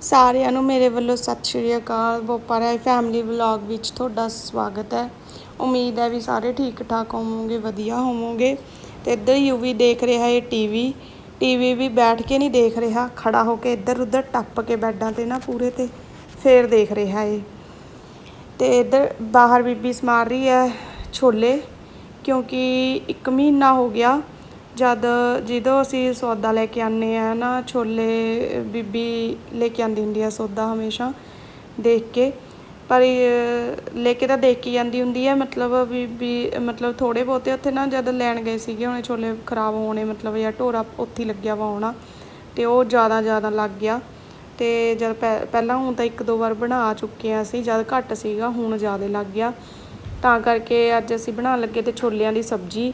ਸਾਰਿਆਂ ਨੂੰ ਮੇਰੇ ਵੱਲੋਂ ਸਤਿ ਸ਼੍ਰੀ ਅਕਾਲ ਬੋਪਾਰਾ ਫੈਮਿਲੀ ਵਲੌਗ ਵਿੱਚ ਤੁਹਾਡਾ ਸਵਾਗਤ ਹੈ। ਉਮੀਦ ਹੈ ਵੀ ਸਾਰੇ ਠੀਕ ਠਾਕ ਹੋਵੋਗੇ, ਵਧੀਆ ਹੋਵੋਗੇ। ਤੇ ਇੱਧਰ ਯੂਵੀ ਦੇਖ ਰਿਹਾ ਹੈ ਟੀਵੀ ਟੀਵੀ ਵੀ ਬੈਠ ਕੇ ਨਹੀਂ ਦੇਖ ਰਿਹਾ, ਖੜਾ ਹੋ ਕੇ ਇੱਧਰ ਉੱਧਰ ਟੱਪ ਕੇ ਬੈੱਡਾਂ ਤੇ ਨਾ ਪੂਰੇ ਤੇ ਫੇਰ ਦੇਖ ਰਿਹਾ ਏ। ਤੇ ਇੱਧਰ ਬਾਹਰ ਬੀਬੀ ਸਮਾਰ ਰਹੀ ਹੈ ਛੋਲੇ, ਕਿਉਂਕਿ ਇੱਕ ਮਹੀਨਾ ਹੋ ਗਿਆ ਜਦ ਜਦੋਂ ਅਸੀਂ ਸੌਦਾ ਲੈ ਕੇ ਆਨੇ ਆ ਨਾ, ਛੋਲੇ, ਬੀਬੀ ਲੈ ਕੇ ਆਂਦੀ ਹੁੰਦੀ ਆ ਸੌਦਾ ਹਮੇਸ਼ਾ ਦੇਖ ਕੇ। ਪਰ ਲੈ ਕੇ ਤਾਂ ਦੇਖ ਕੇ ਜਾਂਦੀ ਹੁੰਦੀ ਹੈ ਮਤਲਬ ਬੀਬੀ ਮਤਲਬ ਥੋੜੇ ਬਹੁਤੇ ਉੱਥੇ ਨਾ ਜਦ ਲੈਣ ਗਏ ਸੀਗੇ, ਉਹਨੇ ਛੋਲੇ ਖਰਾਬ ਹੋਣੇ ਮਤਲਬ ਜਾਂ ਢੋਰਾ ਉੱਥੇ ਹੀ ਲੱਗਿਆ ਵਾ ਹੋਣਾ, ਤੇ ਉਹ ਜ਼ਿਆਦਾ ਜ਼ਿਆਦਾ ਲੱਗ ਗਿਆ। ਤੇ ਜਦ ਪਹਿਲਾਂ ਹੁਣ ਤਾਂ ਇੱਕ ਦੋ ਵਾਰ ਬਣਾ ਚੁੱਕੇ ਆ ਅਸੀਂ, ਜਦ ਘੱਟ ਸੀਗਾ, ਹੁਣ ਜ਼ਿਆਦਾ ਲੱਗ ਗਿਆ। ਤਾਂ ਕਰਕੇ ਅੱਜ ਅਸੀਂ ਬਣਾਉਣ ਲੱਗੇ ਤੇ ਛੋਲਿਆਂ ਦੀ ਸਬਜ਼ੀ।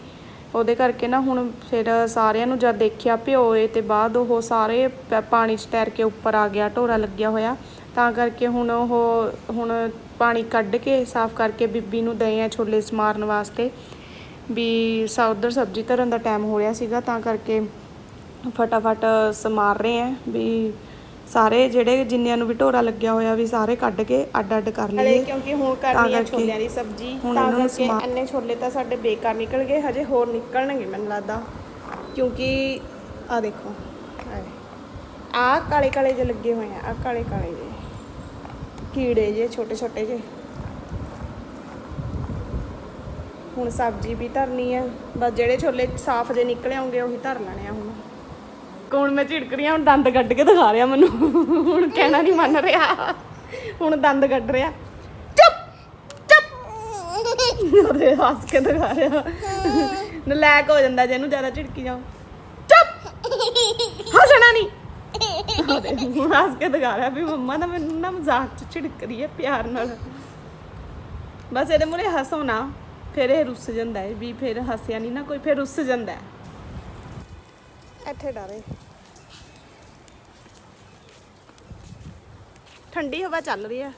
ਉਹਦੇ ਕਰਕੇ ਨਾ ਹੁਣ ਫਿਰ ਸਾਰਿਆਂ ਨੂੰ ਜਦ ਦੇਖਿਆ ਭਿਓਏ ਤੇ ਬਾਅਦ ਉਹ ਸਾਰੇ ਪ- ਪਾਣੀ 'ਚ ਤੈਰ ਕੇ ਉੱਪਰ ਆ ਗਿਆ, ਢੋਰਾ ਲੱਗਿਆ ਹੋਇਆ। ਤਾਂ ਕਰਕੇ ਹੁਣ ਉਹ, ਹੁਣ ਪਾਣੀ ਕੱਢ ਕੇ ਸਾਫ਼ ਕਰਕੇ ਬੀਬੀ ਨੂੰ ਦਏ ਆ ਛੋਲੇ ਸਮਾਰਨ ਵਾਸਤੇ। ਵੀ ਸਾ, ਉਧਰ ਸਬਜ਼ੀ ਧਰਨ ਦਾ ਟਾਈਮ ਹੋ ਰਿਹਾ ਸੀਗਾ, ਤਾਂ ਕਰਕੇ ਫਟਾਫਟ ਸਮਾਰ ਰਹੇ ਆ ਵੀ ਸਾਰੇ ਜਿਹੜੇ ਜਿੰਨਿਆਂ ਨੂੰ ਵੀ ਢੋਰਾ ਲੱਗਿਆ ਹੋਇਆ ਵੀ ਸਾਰੇ ਕੱਢ ਕੇ ਅੱਡ ਅੱਡ ਕਰ ਲਈਏ। ਕਿਉਂਕਿ ਹੁਣ ਕਰਨੀ ਹੈ ਕਰਕੇ ਛੋਲਿਆਂ ਦੀ ਸਬਜ਼ੀ ਹੁਣ ਤਾਂ ਇਹਨਾਂ ਨੂੰ ਕਰਕੇ ਸਮਾ- ਇੰਨੇ ਛੋਲੇ ਤਾਂ ਸਾਡੇ ਬੇਕਾਰ ਨਿਕਲ ਗਏ ਹਜੇ ਹੋਰ ਨਿਕਲਣਗੇ ਮੈਨੂੰ ਲੱਗਦਾ। ਕਿਉਂਕਿ ਆ ਦੇਖੋ ਆ ਕਾਲੇ ਕਾਲੇ ਜਿਹੇ ਲੱਗੇ ਹੋਏ ਆ ਆ ਕਾਲੇ ਕਾਲੇ ਜਿਹੇ। ਕੀੜੇ ਜੇ ਛੋਟੇ ਛੋਟੇ ਜੇ ਹੁਣ ਸਬਜ਼ੀ ਵੀ ਧਰਨੀ ਆ ਬਸ ਜਿਹੜੇ ਛੋਲੇ ਸਾਫ਼ ਜੇ ਨਿਕਲੇ ਆਉਂਗੇ ਉਹੀ ਧਰ ਲੈਣੇ ਆ ਹੁਣ। ਹੁਣ ਮੈਂ ਝਿੜਕ ਰਹੀ ਹਾਂ, ਹੁਣ ਦੰਦ ਕੱਢ ਕੇ ਦਿਖਾ ਰਿਹਾ ਮੈਨੂੰ। ਹੁਣ ਕਹਿਣਾ ਨਹੀਂ ਮੰਨ ਰਿਹਾ। ਹੁਣ ਦੰਦ ਕੱਢ ਰਿਹਾ। ਉਹਦੇ ਹੱਸ ਕੇ ਦਿਖਾ ਰਿਹਾ। ਨਲਾਇਕ ਹੋ ਜਾਂਦਾ ਜੇ ਇਹਨੂੰ ਜ਼ਿਆਦਾ ਝਿੜਕੀ ਜਾਓ। ਚੁੱਪ। ਹੱਸਣਾ ਨਹੀਂ ਉਹਦੇ ਹੱਸ ਕੇ ਦਿਖਾ ਰਿਹਾ ਵੀ ਮੰਮਾ ਨਾ ਮੈਨੂੰ ਨਾ ਮਜ਼ਾਕ ਚ ਝਿੜਕ ਰਹੀ ਹੈ ਪਿਆਰ ਨਾਲ। ਬਸ ਇਹਦੇ ਮੂਰੇ ਹੱਸੋ ਨਾ, ਫਿਰ ਇਹ ਰੁੱਸ ਜਾਂਦਾ ਹੈ ਵੀ ਫਿਰ ਹੱਸਿਆ ਨਹੀਂ ਨਾ ਕੋਈ, ਫਿਰ ਰੁੱਸ ਜਾਂਦਾ ਹੈ। ਇੱਥੇ ਡਾਰੇ ਠੰਡੀ ਹਵਾ ਚੱਲ ਰਹੀ ਹੈ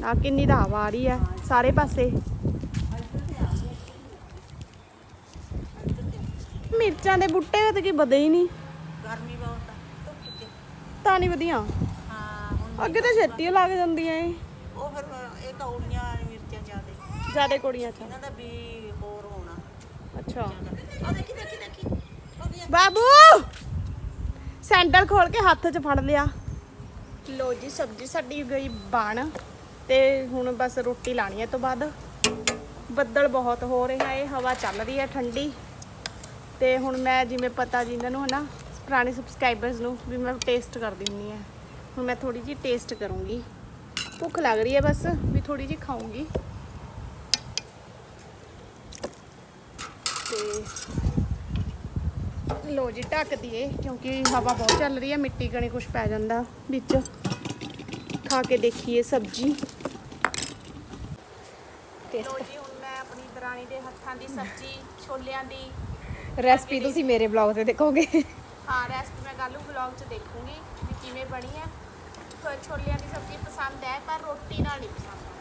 ਨਾ ਕਿੰਨੀ ਤਾਂ ਹਵਾ ਆ ਰਹੀ ਹੈ ਸਾਰੇ ਪਾਸੇ। ਮਿਰਚਾਂ ਦੇ ਬੂਟੇ ਤੇ ਕੀ ਵਧੇ ਹੀ ਨਹੀਂ। ਗਰਮੀ ਬਹੁਤ ਆ ਤਾਂ ਨਹੀਂ ਵਧੀਆਂ? ਹਾਂ ਅੱਗੇ ਤਾਂ ਛੇਤੀ ਲੱਗ ਜਾਂਦੀਆਂ ਏ। ਉਹ ਫਿਰ ਇਹ ਕੌੜੀਆਂ ਮਿਰਚਾਂ ਜ਼ਿਆਦੇ। ਜਿਆਦੇ ਕੁੜੀਆਂ ਚ ਇਹਨਾਂ ਦਾ ਵੀ ਹੋਰ ਹੋਣਾ। ਅੱਛਾ। ਆ ਦੇਖੀ ਦੇਖੀ ਦੇਖੀ। ਬਾਬੂ! ਸੈਂਡਲ ਖੋਲ ਕੇ ਹੱਥ 'ਚ ਫੜ ਲਿਆ। ਲੋ ਜੀ, ਸਬਜ਼ੀ ਸਾਡੀ ਗਈ ਬਣ ਤੇ ਹੁਣ ਬਸ ਰੋਟੀ ਲਾਣੀ ਹੈ ਤੋਂ ਬਾਅਦ। ਬੱਦਲ ਬਹੁਤ ਹੋ ਰਿਹਾ ਹੈ, ਹਵਾ ਚੱਲ ਰਹੀ ਹੈ ਠੰਡੀ। ਤੇ ਹੁਣ ਮੈਂ ਜਿਵੇਂ ਪਤਾ ਜੀ ਇਹਨਾਂ ਨੂੰ ਹਨਾ ਪੁਰਾਣੇ ਸਬਸਕ੍ਰਾਈਬਰਸ ਨੂੰ ਵੀ ਮੈਂ ਟੇਸਟ ਕਰਦੀ ਹੁੰਨੀ ਆ ਹੁਣ ਮੈਂ ਥੋੜੀ ਜੀ ਟੇਸਟ ਕਰੂੰਗੀ। ਭੁੱਖ ਲੱਗ ਰਹੀ ਹੈ ਬਸ, ਵੀ ਥੋੜੀ ਜੀ ਖਾਊਂਗੀ। ਤੇ ਲੋ ਜੀ ਢੱਕ ਦਈਏ ਕਿਉਂਕਿ ਹਵਾ ਬਹੁਤ ਚੱਲ ਰਹੀ ਹੈ ਮਿੱਟੀ ਕਣੀ ਕੁਝ ਪੈ ਜਾਂਦਾ ਵਿੱਚ। ਖਾ ਕੇ ਦੇਖੀਏ ਸਬਜ਼ੀ। ਲੋ ਜੀ ਹੁਣ ਮੈਂ ਆਪਣੀ ਦਰਾਣੀ ਦੇ ਹੱਥਾਂ ਦੀ ਸਬਜ਼ੀ ਛੋਲਿਆਂ ਦੀ। ਰੈਸਪੀ ਤੁਸੀਂ ਮੇਰੇ ਬਲੌਗ ਤੇ ਦੇਖੋਗੇ। ਹਾਂ ਰੈਸਪੀ ਮੈਂ ਕੱਲ੍ਹ ਵਲੌਗ 'ਚ ਦੇਖੂੰਗੀ ਵੀ ਕਿਵੇਂ ਬਣੀ ਹੈ। ਛੋਲਿਆਂ ਦੀ ਸਬਜ਼ੀ ਪਸੰਦ ਹੈ ਪਰ ਰੋਟੀ ਨਾਲ ਨਹੀਂ ਪਸੰਦ।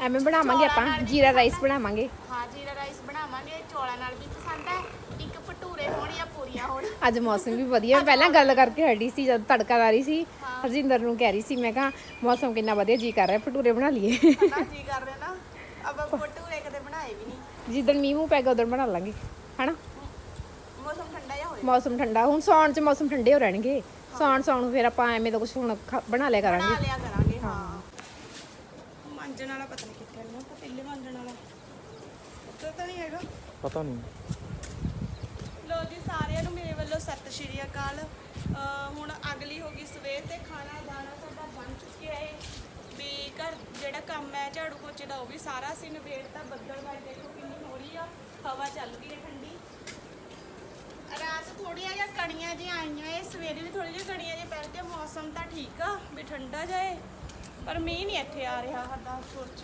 ਐਵੇਂ ਬਣਾਵਾਂਗੇ ਚੌਲਾਂ ਨਾਲ ਆਪਾਂ ਵੀ ਜੀਰਾ ਰਾਈਸ। ਬਣਾਵਾਂਗੇ। ਹਾਂ ਜੀਰਾ ਰਾਈਸ ਬਣਾਵਾਂਗੇ ਚੌਲਾਂ ਨਾਲ ਵੀ ਪਸੰਦ ਹੈ। ਇੱਕ ਭਟੂਰੇ ਹੋਣ ਜਾਂ ਪੂਰੀਆਂ ਹੋਣ। ਅੱਜ ਮੌਸਮ ਵੀ ਵਧੀਆ। ਮੈਂ ਪਹਿਲਾਂ ਗੱਲ ਕਰਕੇ ਹਟੀ ਸੀ ਜਦ ਤੜਕਾ ਲਾ ਰਹੀ ਸੀ। ਹਰਜਿੰਦਰ ਨੂੰ ਕਹਿ ਰਹੀ ਸੀ ਮੈਂ ਕਿਹਾ ਮੌਸਮ ਕਿੰਨਾ ਵਧੀਆ ਜੀ ਕਰ ਰਿਹਾ ਭਟੂਰੇ ਬਣਾ ਲਈਏ। ਨਾ ਜੀ ਕਰ ਰਹੇ ਨਾ। ਆਪਾਂ ਭਟੂਰੇ ਕਦੇ ਬਣਾਏ ਵੀ ਨਹੀਂ। ਜਿੱਦਣ ਮੀਂਹ ਮੂੰਹ ਪੈ ਗਿਆ ਉਦੋਂ ਬਣਾ ਲਾਂਗੇ ਹਨਾ? ਮੌਸਮ ਠੰਡਾ ਜਿਹਾ ਹੋਇਆ ਮੌਸਮ ਠੰਡਾ। ਹੁਣ ਸੌਣ ਚ ਮੌਸਮ ਠੰਡੇ ਹੋ ਰਹਿਣਗੇ। ਸੌਣ ਸੌਣ ਨੂੰ ਫਿਰ ਆਪਾਂ ਐਵੇਂ ਦਾ ਕੁਝ ਹੁਣ ਖਾ- ਬਣਾ ਲਿਆ ਬਣਾ ਕਰਾਂਗੇ। ਲਿਆ ਕਰਾਂਗੇ ਹਾਂ। ਮਾਂਜਣ ਵਾਲਾ ਪਤਾ ਨਹੀਂ ਕਿੱਥੇ ਹੈ ਪਤੀਲੇ ਮਾਂਜਣ ਵਾਲਾ। ਉੱਧਰ ਤਾਂ ਨਹੀਂ ਹੈਗਾ। ਪਤਾ ਨਹੀਂ ਲੋ ਜੀ ਸਾਰਿਆਂ ਨੂੰ ਮੇਰੇ ਵੱਲੋਂ ਸਤਿ ਸ਼੍ਰੀ ਅਕਾਲ। ਅਹ ਹੁਣ ਅਗਲੀ ਹੋ ਗਈ ਸਵੇਰ ਤੇ ਖਾਣਾ ਦਾਣਾ ਸਾਡਾ ਬਣ ਚੁੱਕਿਆ ਹੈ ਵੀ ਘਰ ਜਿਹੜਾ ਕੰਮ ਹੈ ਝਾੜੂ ਪੋਚੇ ਦਾ ਉਹ ਵੀ ਸਾਰਾ ਅਸੀਂ ਨਿਬੇੜਤਾ ਬੱਦਲ ਵਾਈ ਦੇਖੋ ਕਿੰਨੀ ਹੋ ਰਹੀ ਆ। ਹਵਾ ਚੱਲ ਰਹੀ ਹੈ ਠੰਡੀ। ਰਾਤ ਥੋੜੀਆਂ ਜਿਹਾ ਕਣੀਆਂ ਜਿਹੀਆਂ ਆਈਆਂ ਇਹ ਸਵੇਰੇ ਵੀ ਥੋੜੀਆਂ ਜਿਹੀਆਂ ਕਣੀਆਂ ਜਿਹੀਆਂ ਪੈ ਰਹੀਆਂ ਮੌਸਮ ਤਾਂ ਠੀਕ ਆ ਵੀ ਠੰਡਾ ਜਾਏ ਪਰ ਮੀਂਹ ਨਹੀਂ ਇੱਥੇ ਆ ਰਿਹਾ ਸਾਡਾ ਸੋਚ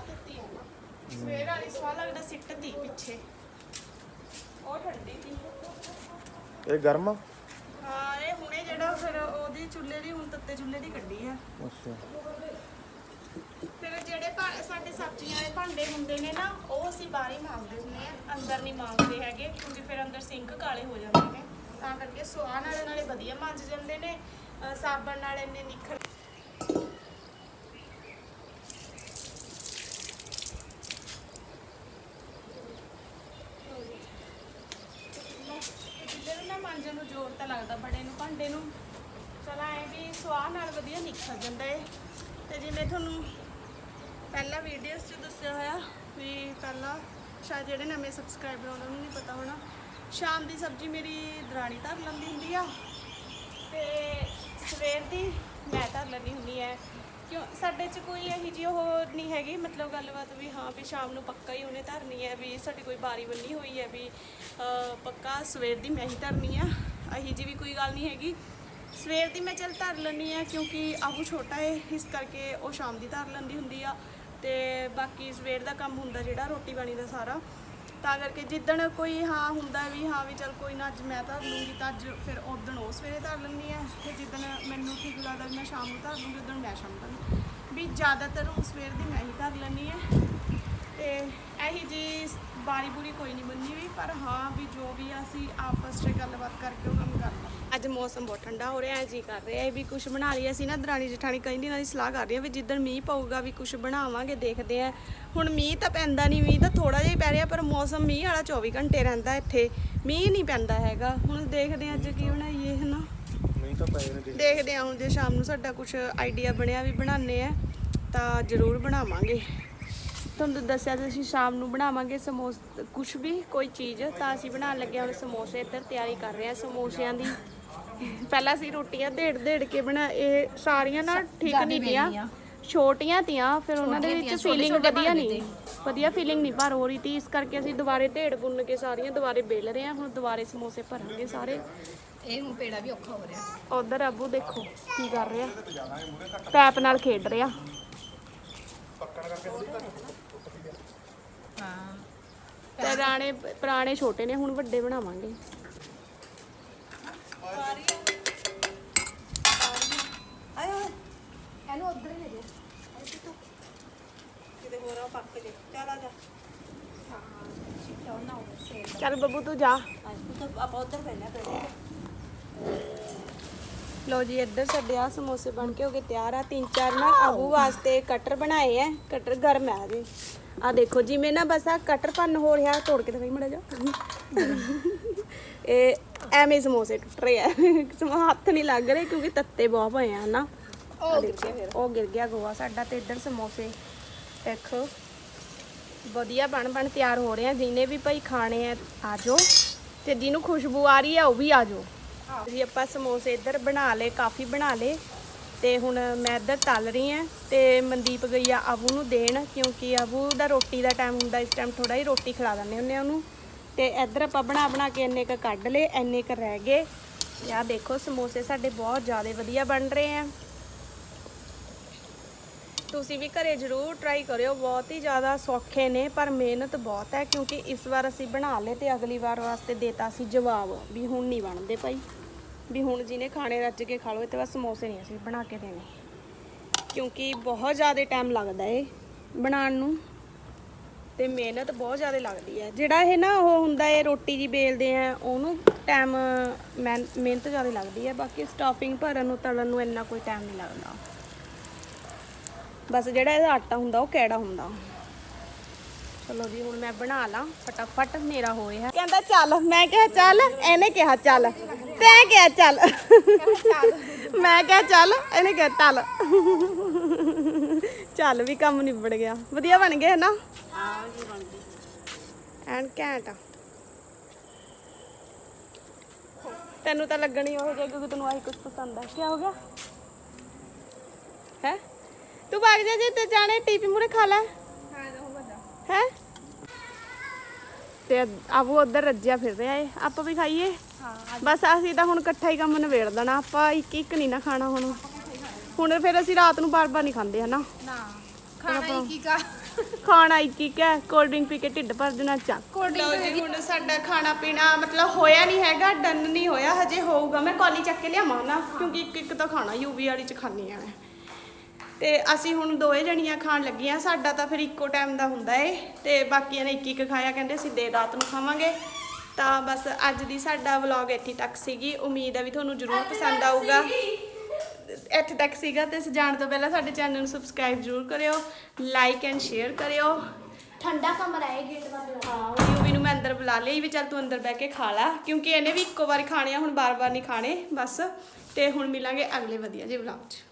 ਤਾਂ ਸਵੇਰ ਵਾਲੀ ਸਵਾਦ ਲੱਗਦਾ ਸਿੱਟ ਦੀ ਪਿੱਛੇ। ਉਹ ਠੰਡੀ ਸੀ। ਇਹ ਗਰਮ ਆ ਹਾਂ ਇਹ ਹੁਣੇ ਜਿਹੜਾ ਫਿਰ ਉਹਦੀ ਚੁੱਲ੍ਹੇ ਦੀ ਹੁਣ ਤੱਤੇ ਚੁੱਲ੍ਹੇ ਦੀ ਕੱਢੀ ਆ। ਅੱਛਾ। ਫਿਰ ਜਿਹੜੇ ਭਾ- ਸਾਡੇ ਸਬਜ਼ੀਆਂ ਵਾਲੇ ਭਾਂਡੇ ਹੁੰਦੇ ਨੇ ਨਾ ਉਹ ਅਸੀਂ ਬਾਹਰ ਹੀ ਮਾਂਜਦੇ ਹੁੰਦੇ ਆ ਅੰਦਰ ਨਹੀਂ ਮਾਂਜਦੇ ਹੈਗੇ ਕਿਉਂਕਿ ਫਿਰ ਅੰਦਰ ਸਿੰਕ ਕਾਲੇ ਹੋ ਜਾਂਦੇ ਨੇ। ਤਾਂ ਕਰਕੇ ਸੁਆਹ ਨਾਲੇ ਨਾਲੇ ਵਧੀਆ ਮਾਂਜ ਜਾਂਦੇ ਨੇ ਅਹ ਸਾਬਣ ਨਾਲ ਇੰਨੇ ਨਿਖਰ ਜਿੱਦੇ ਨੂੰ ਨਾ ਮਾਂਜਣ ਨੂੰ ਜ਼ੋਰ ਤਾਂ ਲੱਗਦਾ ਬੜੇ ਨੂੰ ਭਾਂਡੇ ਨੂੰ। ਐ ਸੁਆਹ ਨਾਲ ਵਧੀਆ ਨਿਖਰ ਜਾਂਦਾ ਏ। ਤੇ ਜਿਵੇਂ ਤੁਹਾਨੂੰ ਪਹਿਲਾਂ ਵੀਡੀਓਜ਼ 'ਚ ਦੱਸਿਆ ਹੋਇਆ ਵੀ ਪਹਿਲਾਂ ਸ਼ਾਇਦ ਜਿਹੜੇ ਨਵੇਂ ਸਬਸਕ੍ਰਾਈਬਰ ਉਹਨਾਂ ਨੂੰ ਨਹੀਂ ਪਤਾ ਹੋਣਾ, ਸ਼ਾਮ ਦੀ ਸਬਜ਼ੀ ਮੇਰੀ ਦਰਾਣੀ ਧਰ ਲੈਂਦੀ ਹੁੰਦੀ ਆ। ਤੇ ਸਵੇਰ ਦੀ ਮੈਂ ਧਰ ਲੈਂਦੀ ਹੁੰਦੀ ਐ ਕਿਉਂ, ਸਾਡੇ 'ਚ ਕੋਈ ਇਹੀ ਜਿਹੀ ਉਹ ਨਹੀਂ ਹੈਗੀ, ਮਤਲਬ ਗੱਲਬਾਤ ਵੀ ਹਾਂ ਵੀ ਸ਼ਾਮ ਨੂੰ ਪੱਕਾ ਹੀ ਉਹਨੇ ਧਰਨੀ ਹੈ ਵੀ ਸਾਡੀ ਕੋਈ ਬਾਰੀ ਬੰਨੀ ਹੋਈ ਹੈ ਵੀ ਪੱਕਾ ਸਵੇਰ ਦੀ ਮੈਂ ਹੀ ਧਰਨੀ ਆ। ਇਹੀ ਜਿਹੀ ਵੀ ਕੋਈ ਗੱਲ ਨਹੀਂ ਹੈਗੀ। ਸਵੇਰ ਦੀ ਮੈਂ ਚੱਲ ਧਰ ਲੈਂਦੀ ਆ ਕਿਉਂਕਿ ਆਹੂ ਛੋਟਾ ਹੈ ਇਸ ਕਰਕੇ ਉਹ ਸ਼ਾਮ ਦੀ ਧਰ ਲੈਂਦੀ ਹੁੰਦੀ ਆ। ਤੇ ਬਾਕੀ ਸਵੇਰ ਦਾ ਕੰਮ ਹੁੰਦਾ ਜਿਹੜਾ, ਰੋਟੀ ਪਾਣੀ ਦਾ ਸਾਰਾ। ਤਾਂ ਕਰਕੇ ਜਿੱਦਣ ਕੋਈ ਹਾਂ ਹੁੰਦਾ ਵੀ ਹਾਂ ਵੀ ਚੱਲ ਕੋਈ ਨਾ, ਅੱਜ ਮੈਂ ਧਰ ਲੂੰਗੀ ਤਾਂ ਅੱਜ ਫਿਰ ਉਦਣ ਉਹ ਸਵੇਰੇ ਧਰ ਲੈਂਦੀ ਆ ਤੇ ਜਿੱਦਣ ਮੈਨੂੰ ਠੀਕ ਲੱਗਦਾ ਵੀ ਮੈਂ ਸ਼ਾਮ ਨੂੰ ਧਰ ਲੂੰਗੀ ਉਦਣ ਮੈਂ ਸ਼ਾਮ ਨੂੰ ਧਰ ਵੀ ਜ਼ਿਆਦਾਤਰ ਹੁਣ ਸਵੇਰ ਦੀ ਮੈਂ ਹੀ ਧਰ ਲੈਂਦੀ ਆ ਤੇ ਇਹੀ ਜੀ ਬਾਰੀ ਬੂਰੀ ਕੋਈ ਨਹੀਂ ਬੰਨੀ ਵੀ ਪਰ ਹਾਂ ਵੀ ਜੋ ਵੀ ਆ ਅਸੀਂ ਆਪਸ 'ਚ ਗੱਲਬਾਤ ਕਰਕੇ ਉਹ ਕੰਮ ਕਰਨਾ ਅੱਜ ਮੌਸਮ ਬਹੁਤ ਠੰਡਾ ਹੋ ਰਿਹਾ ਹੈ ਜੀ ਕਰ ਰਿਹਾ ਹੈ ਵੀ ਕੁਝ ਬਣਾ ਲਈ ਅਸੀਂ ਨਾ ਦਰਾਣੀ ਜਠਾਣੀ ਕਈ ਦਿਨਾਂ ਦੀ ਸਲਾਹ ਕਰ ਰਹੀਆਂ ਵੀ ਜਿੱਦਣ ਮੀਂਹ ਪਊਗਾ ਵੀ ਕੁਝ ਬਣਾਵਾਂਗੇ ਦੇਖਦੇ ਆ। ਹੁਣ ਮੀਂਹ ਤਾਂ ਪੈਂਦਾ ਨਹੀਂ ਮੀਂਹ ਤਾਂ ਥੋੜਾ ਜਿਹਾ ਹੀ ਪੈ ਰਿਹਾ ਪਰ ਮੌਸਮ ਮੀਂਹ ਵਾਲਾ 24 ਘੰਟੇ ਰਹਿੰਦਾ ਇੱਥੇ। ਮੀਂਹ ਨਹੀਂ ਪੈਂਦਾ ਹੈਗਾ। ਹੁਣ ਦੇਖਦੇ ਆ ਅੱਜ ਕੀ ਬਣਾਈਏ ਹਨਾ? ਨਹੀਂ ਤਾਂ ਪਏ ਨੇ ਦੇਖ ਦੇਖਦੇ ਹਾਂ ਹੁਣ ਜੇ ਸ਼ਾਮ ਨੂੰ ਸਾਡਾ ਕੁਝ ਆਈਡੀਆ ਬਣਿਆ ਵੀ ਬਣਾਉਂਦੇ ਆ ਤਾਂ ਜ਼ਰੂਰ ਬਣਾਵਾਂਗੇ। ਤੁਹਾਨੂੰ ਦੱਸਿਆ ਤਾਂ ਅਸੀਂ ਸ਼ਾਮ ਨੂੰ ਬਣਾਵਾਂਗੇ ਸਮੋਸ ਕੁਝ ਵੀ ਕੋਈ ਚੀਜ਼ ਤਾਂ ਅਸੀਂ ਬਣਾਉਣ ਲੱਗੇ ਹਾਂ ਸਮੋਸੇ ਇੱਧਰ ਤਿਆਰੀ ਕਰ ਰਹੇ ਹਾਂ ਸਮੋਸਿਆਂ ਦੀ। ਪਹਿਲਾਂ ਅਸੀਂ ਰੋਟੀਆਂ ਢੇੜ ਢੇੜ ਕੇ ਬਣਾ ਇਹ ਸਾਰੀਆਂ ਨਾ ਠੀਕ ਨਹੀਂ ਤੀਆਂ ਛੋਟੀਆਂ ਤੀਆਂ ਫਿਰ ਉਹਨਾਂ ਦੇ ਵਿੱਚ ਫੀਲਿੰਗ ਵਧੀਆ ਨਹੀਂ ਵਧੀਆ ਫੀਲਿੰਗ ਨਹੀਂ ਭਰ ਹੋ ਰਹੀ ਤੀ ਇਸ ਕਰਕੇ ਅਸੀਂ ਦੁਬਾਰੇ ਢੇੜ ਬੁੰਨ ਕੇ ਸਾਰੀਆਂ ਦੁਬਾਰੇ ਬੇਲ ਰਹੇ ਹਾਂ ਹੁਣ ਦੁਬਾਰੇ ਸਮੋਸੇ ਭਰਾਂਗੇ ਸਾਰੇ। ਇਹ ਹੁਣ ਪੇੜਾ ਵੀ ਔਖਾ ਹੋ ਰਿਹਾ। ਉਧਰ ਅਬੂ ਦੇਖੋ ਕੀ ਕਰ ਰਿਹਾ ਪੈਪ ਨਾਲ ਖੇਡ ਰਿਹਾ। ਰਾਣੇ ਪੁਰਾਣੇ ਛੋਟੇ ਨੇ ਹੁਣ ਵੱਡੇ ਬਣਾਵਾਂਗੇ। ਆਏ ਓਏ। ਇਹਨੂੰ ਉਧਰ ਹੀ ਲੈ ਜਾ। ਕਿਤੇ ਹੋਰ ਆ ਪੱਕ ਜੇ ਚੱਲ ਆ ਜਾ। ਚੱਲ ਬੱਬੂ ਤੂੰ ਜਾ। ਅੱਜ ਤੂੰ ਤਾਂ ਆਪਾਂ ਉੱਧਰ ਬੈਠਣਾ ਪਹਿਲੇ ਲੋ ਜੀ ਇੱਧਰ ਸਾਡੇ ਆ ਸਮੋਸੇ ਬਣ ਕੇ ਹੋ ਗਏ ਤਿਆਰ। ਆ ਤਿੰਨ ਚਾਰ ਨਾ ਅਬੂ ਵਾਸਤੇ ਕਟਰ ਬਣਾਏ ਐ। ਕਟਰ ਗਰਮ ਹੈ ਜੀ ਆ ਦੇਖੋ ਜਿਵੇਂ ਨਾ ਬਸ ਆ ਕਟਰ ਪੰਨ ਹੋ ਰਿਹਾ ਤੋੜ ਕੇ ਦਿਖਾਈ ਮੜਾ ਜਾ ਇਹ ਐਵੇਂ ਸਮੋਸੇ ਟੁੱਟ ਰਹੇ ਆ। ਸਮਾ ਹੱਥ ਨਹੀਂ ਲੱਗ ਰਹੇ ਕਿਉਂਕਿ ਤੱਤੇ ਬਹੁਤ ਪਏ ਆ ਨਾ। ਉਹ ਗਿਰ ਗਿਆ ਫਿਰ। ਉਹ ਗਿਰ ਗਿਆ ਗੋਆ ਸਾਡਾ ਤੇ ਇੱਧਰ ਸਮੋਸੇ। ਦੇਖੋ ਵਧੀਆ ਬਣ ਬਣ ਤਿਆਰ ਹੋ ਰਹੇ ਆ। ਜਿਹਨੇ ਵੀ ਭਾਈ ਖਾਣੇ ਆ ਆਜੋ ਤੇ ਜਿਹਨੂੰ ਖੁਸ਼ਬੂ ਆ ਰਹੀ ਆ ਉਹ ਵੀ ਆਜੋ ਜੀ ਆਪਾਂ ਸਮੋਸੇ ਇੱਧਰ ਬਣਾ ਲਏ ਕਾਫੀ ਬਣਾ ਲਏ। ਤੇ ਹੁਣ ਮੈਂ ਇੱਧਰ ਤਲ ਰਹੀ ਆ ਤੇ ਮਨਦੀਪ ਗਈ ਆ ਅਬੂ ਨੂੰ ਦੇਣ, ਕਿਉਂਕਿ ਅਬੂ ਦਾ ਰੋਟੀ ਦਾ ਟਾਈਮ ਹੁੰਦਾ, ਇਸ ਟਾਈਮ ਥੋੜਾ ਹੀ ਰੋਟੀ ਖਿਲਾ ਦਿੰਦੇ ਹੁੰਦੇ ਆ ਉਹਨੂੰ। ਤੇ ਇੱਧਰ ਆਪਾਂ ਬਣਾ ਬਣਾ ਕੇ ਇੰਨੇ ਕ ਕੱਢ ਲਏ, ਇੰਨੇ ਕ ਰਹਿ ਗਏ। ਤੇ ਦੇਖੋ, ਸਮੋਸੇ ਸਾਡੇ ਬਹੁਤ ਜ਼ਿਆਦਾ ਵਧੀਆ ਬਣ ਰਹੇ ਆ। ਤੁਸੀਂ ਵੀ ਘਰੇ ਜ਼ਰੂਰ ਟਰਾਈ ਕਰਿਓ, ਬਹੁਤ ਹੀ ਜ਼ਿਆਦਾ ਸੌਖੇ ਨੇ, ਪਰ ਮਿਹਨਤ ਬਹੁਤ ਹੈ, ਕਿਉਂਕਿ ਇਸ ਵਾਰ ਅਸੀਂ ਬਣਾ ਲਏ ਤੇ ਅਗਲੀ ਵਾਰ ਵਾਸਤੇ ਦੇਤਾ ਸੀ ਜਵਾਬ, ਵੀ ਹੁਣ ਨਹੀਂ ਬਣਦੇ ਭਾਈ। ਵੀ ਹੁਣ ਜਿਹਨੇ ਖਾਣੇ ਰੱਜ ਕੇ ਖਾ ਲਓ, ਇਹ ਤੇ ਬਸ ਸਮੋਸੇ ਨਹੀਂ ਅਸੀਂ ਬਣਾ ਕੇ ਦੇਣੇ। ਕਿਉਂਕਿ ਬਹੁਤ ਜ਼ਿਆਦਾ ਟਾਈਮ ਲੱਗਦਾ ਏ ਬਣਾਉਣ ਨੂੰ ਤੇ ਮਿਹਨਤ ਬਹੁਤ ਜ਼ਿਆਦਾ ਲੱਗਦੀ ਹੈ। ਜਿਹੜਾ ਇਹ ਨਾ ਉਹ ਹੁੰਦਾ ਹੈ ਰੋਟੀ ਜੀ ਬੇਲਦੇ ਆ, ਉਹਨੂੰ ਟਾਈਮ ਮਿਹਨਤ ਜ਼ਿਆਦਾ ਲੱਗਦੀ ਹੈ। ਬਾਕੀ ਸਟਫਿੰਗ ਭਰਨ ਨੂੰ, ਤਲਣ ਨੂੰ ਇੰਨਾ ਕੋਈ ਟਾਈਮ ਨਹੀਂ ਲੱਗਦਾ। ਬਸ ਜਿਹੜਾ ਇਹਦਾ ਆਟਾ ਹੁੰਦਾ, ਉਹ ਕਿਹੜਾ ਹੁੰਦਾ? ਚਲੋ ਜੀ ਹੁਣ ਮੈਂ ਬਣਾ ਲਾਂ ਫਟਾਫਟ ਮੇਰਾ ਹੋ ਰਿਹਾ। ਕਹਿੰਦਾ ਚੱਲ ਮੈਂ ਕਿਹਾ ਚੱਲ ਇਹਨੇ ਕਿਹਾ ਚੱਲ ਤੈਂ ਕਿਹਾ ਚੱਲ। ਮੈਂ ਕਿਹਾ ਚੱਲ ਇਹਨੇ ਕਿਹਾ ਚੱਲ। ਚੱਲ ਵੀ ਕੰਮ ਨਿਬੜ ਗਿਆ। ਵਧੀਆ ਬਣ ਗਏ ਨਾ ਹਾਂ ਜੀ ਬਣ ਗਈ ਐਨ ਘੈਂਟ ਤੈਨੂੰ ਤਾਂ ਲੱਗਣੀ ਉਹ ਜੇ ਕਿਉਂਕਿ ਤੈਨੂੰ ਆਹੀ ਕੁਝ ਪਸੰਦ ਆ। ਕੀ ਹੋ ਗਿਆ? ਹੈ? ਤੂੰ ਭਾਗ ਜਾ ਜੇ ਤੇ ਜਾਣੇ ਟੀਪੀ ਮੂਰੇ ਖਾ ਲੈ। ਹੈ? ਤੇ ਆਬੂ ਉਧਰ ਰੱਜਿਆ ਫਿਰ ਰਿਹਾ ਏ ਆਪਾਂ ਵੀ ਖਾਈਏ? ਬਸ ਅਸੀਂ ਤਾਂ ਹੁਣ ਇਕੱਠਾ ਹੀ ਕੰਮ ਨਿਬੇੜ ਦੇਣਾ। ਆਪਾਂ ਇੱਕ ਇੱਕ ਨਹੀਂ ਨਾ ਖਾਣਾ ਹੁਣ। ਹੁਣ ਫਿਰ ਅਸੀਂ ਰਾਤ ਨੂੰ ਬਾਰ-ਬਾਰ ਨਹੀਂ ਖਾਂਦੇ ਹਨਾ? ਨਾ ਖਾਣਾ ਹੀ ਖਾਣਾ ਇੱਕ ਇੱਕ ਹੈ ਕੋਲਡ ਡਰਿੰਕ ਪੀ ਕੇ ਢਿੱਡ ਭਰ ਦੇਣਾ ਚੱਕ। ਲਓ ਜੀ ਹੁਣ ਸਾਡਾ ਖਾਣਾ ਪੀਣਾ ਮਤਲਬ ਹੋਇਆ ਨਹੀਂ ਹੈਗਾ ਡਨ ਨਹੀਂ ਹੋਇਆ। ਹਜੇ ਹੋਊਗਾ। ਮੈਂ ਕੌਲੀ ਚੱਕ ਕੇ ਲਿਆਵਾਂ ਨਾ ਕਿਉਂਕਿ ਇੱਕ ਇੱਕ ਤਾਂ ਖਾਣਾ ਯੂਵੀ ਵਾਲੀ ਚ ਖਾਣੀ ਆ ਮੈਂ। ਤੇ ਅਸੀਂ ਹੁਣ ਦੋਏ ਜਣੀਆਂ ਖਾਣ ਲੱਗੀਆਂ ਸਾਡਾ ਤਾਂ ਫਿਰ ਇੱਕੋ ਟਾਈਮ ਦਾ ਹੁੰਦਾ ਏ। ਤੇ ਬਾਕੀਆਂ ਨੇ ਇੱਕ ਇੱਕ ਖਾਇਆ ਕਹਿੰਦੇ ਅਸੀਂ ਦੇਰ ਰਾਤ ਨੂੰ ਖਾਵਾਂਗੇ। ਤਾਂ ਬਸ ਅੱਜ ਦੀ ਸਾਡਾ ਵਲੌਗ ਇੱਥੇ ਤੱਕ ਸੀਗੀ। ਉਮੀਦ ਹੈ ਵੀ ਤੁਹਾਨੂੰ ਜ਼ਰੂਰ ਪਸੰਦ ਆਊਗਾ। ਇੱਥੇ ਤੱਕ ਸੀਗਾ ਤੇ ਇਸ ਜਾਣ ਤੋਂ ਪਹਿਲਾਂ ਸਾਡੇ ਚੈਨਲ ਨੂੰ ਸਬਸਕ੍ਰਾਈਬ ਜ਼ਰੂਰ ਕਰਿਓ। ਲਾਈਕ ਐਂਡ ਸ਼ੇਅਰ ਕਰਿਓ। ਠੰਡਾ ਕਮਰਾ ਹੈ ਗੇਟ ਬੰਦ ਹਾਂ ਯੂਵੀ ਨੂੰ ਮੈਂ ਅੰਦਰ ਬੁਲਾ ਲਈ ਵੀ ਚੱਲ ਤੂੰ ਅੰਦਰ ਬਹਿ ਕੇ ਖਾ ਲਾ। ਕਿਉਂਕਿ ਇਹਨੇ ਵੀ ਇੱਕੋ ਵਾਰੀ ਖਾਣੇ ਆ ਹੁਣ ਬਾਰ-ਬਾਰ ਨਹੀਂ ਖਾਣੇ। ਬਸ ਤੇ ਹੁਣ ਮਿਲਾਂਗੇ ਅਗਲੇ ਵਧੀਆ ਜਿਹੇ ਵਲੌਗ 'ਚ।